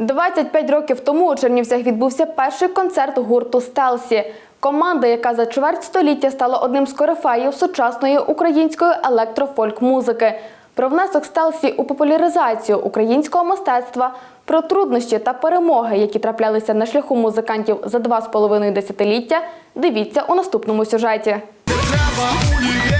25 років тому у Чернівцях відбувся перший концерт гурту Стелсі. Команда, яка за чверть століття стала одним з корифеїв сучасної української електрофольк-музики. Про внесок Стелсі у популяризацію українського мистецтва, про труднощі та перемоги, які траплялися на шляху музикантів за два з половиною десятиліття, дивіться у наступному сюжеті. треба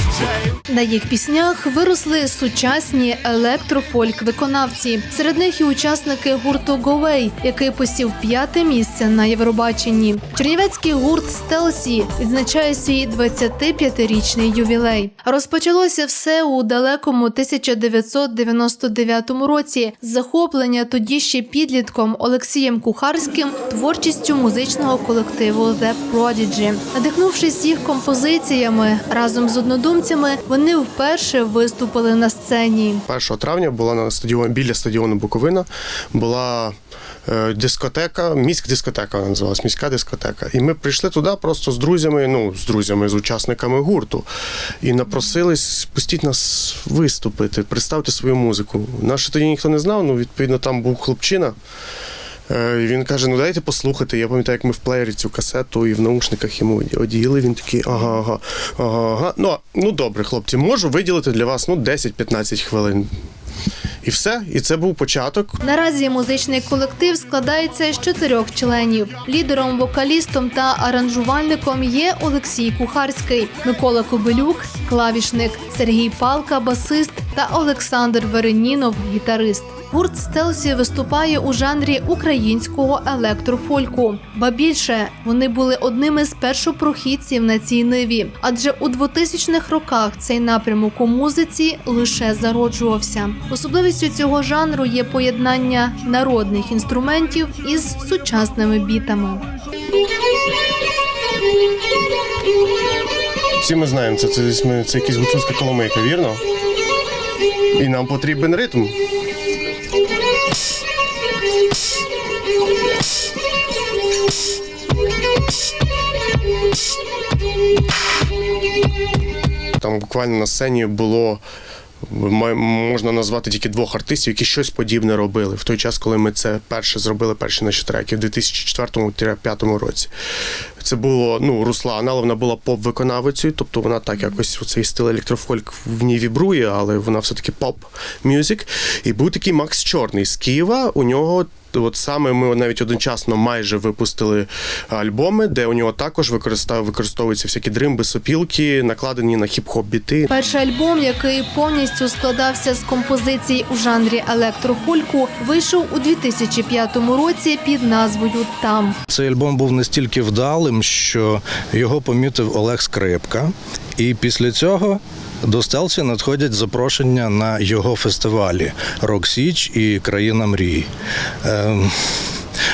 На їх піснях виросли сучасні електрофольк-виконавці. Серед них і учасники гурту Говей, який посів п'яте місце на Євробаченні. Чернівецький гурт Стелсі відзначає свій 25-річний ювілей. Розпочалося все у далекому 1999 році захоплення тоді ще підлітком Олексієм Кухарським творчістю музичного колективу The Prodigy. Надихнувшись їх композиціями разом з однодумцями, вони вперше виступили на сцені. 1 травня була на стадіоні біля стадіону Буковина була е, дискотека, міська дискотека вона називалась, міська дискотека. І ми прийшли туди просто з друзями, ну з друзями, з учасниками гурту, і напросились пустіть нас виступити, представте свою музику. Нас ще тоді ніхто не знав. Ну відповідно там був хлопчина. Е, І він каже: ну дайте послухати. Я пам'ятаю, як ми в плеєрі цю касету і в наушниках йому одіяли. Він такий, ага, ага, ага, ага. Ну, ну добре, хлопці, можу виділити для вас ну, 10-15 хвилин. І все. І це був початок. Наразі музичний колектив складається з чотирьох членів. Лідером, вокалістом та аранжувальником є Олексій Кухарський, Микола Кобилюк, клавішник, Сергій Палка, басист та Олександр Веренінов, гітарист. Гурт Стелсі виступає у жанрі українського електрофольку. Ба більше вони були одними з першопрохідців на цій ниві, адже у 2000-х роках цей напрямок у музиці лише зароджувався. Особливістю цього жанру є поєднання народних інструментів із сучасними бітами. Всі ми знаємо, це, це, це, це якась гуцульська коломийка, вірно? І нам потрібен ритм. Там буквально на сцені було можна назвати тільки двох артистів, які щось подібне робили в той час, коли ми це перше зробили перші наші треки в 2004-2005 році. Це було ну Руслана, але вона була поп-виконавицею, тобто вона так якось цей стиль електрофольк в ній вібрує, але вона все таки поп-мюзик. І був такий Макс Чорний з Києва. У нього. От саме ми навіть одночасно майже випустили альбоми, де у нього також використав, використовуються всякі дримби, сопілки, накладені на хіп-хоп біти. Перший альбом, який повністю складався з композицій у жанрі електрофольку, вийшов у 2005 році під назвою Там. Цей альбом був настільки вдалим, що його помітив Олег Скрипка, і після цього. До Стелсі надходять запрошення на його фестивалі Рок Січ і Країна мрій. Ем,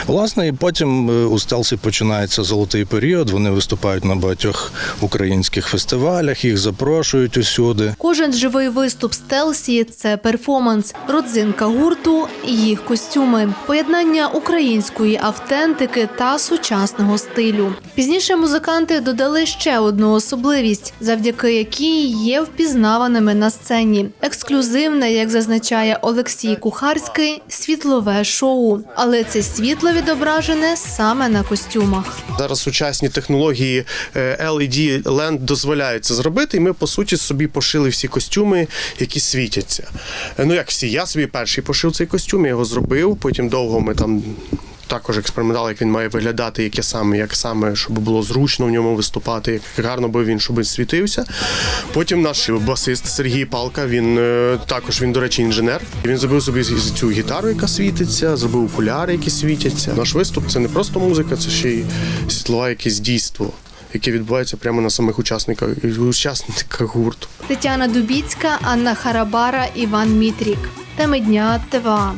Власне, і потім е, у Стелсі починається золотий період. Вони виступають на багатьох українських фестивалях, їх запрошують усюди. Кожен живий виступ Стелсі це перформанс, родзинка гурту, і їх костюми, поєднання української автентики та сучасного стилю. Пізніше музиканти додали ще одну особливість, завдяки якій є впізнаваними на сцені. Ексклюзивне, як зазначає Олексій Кухарський, світлове шоу. Але це світло відображене саме на костюмах. Зараз сучасні технології е, LED ленд дозволяють це зробити, і ми по суті собі пошили всі костюми, які світяться. Е, Ну як всі, я собі перший пошив цей костюм, я його зробив. Потім довго ми там. Також експериментували, як він має виглядати, яке саме, як саме, щоб було зручно в ньому виступати, як гарно би він, щоб світився. Потім наш басист Сергій Палка, він е, також він, до речі, інженер. Він зробив собі цю гітару, яка світиться, зробив окуляри, які світяться. Наш виступ це не просто музика, це ще й світлове якесь дійство, яке відбувається прямо на самих учасниках учасниках гурту. Тетяна Дубіцька, Анна Харабара, Іван Мітрік. Теми дня ТВА.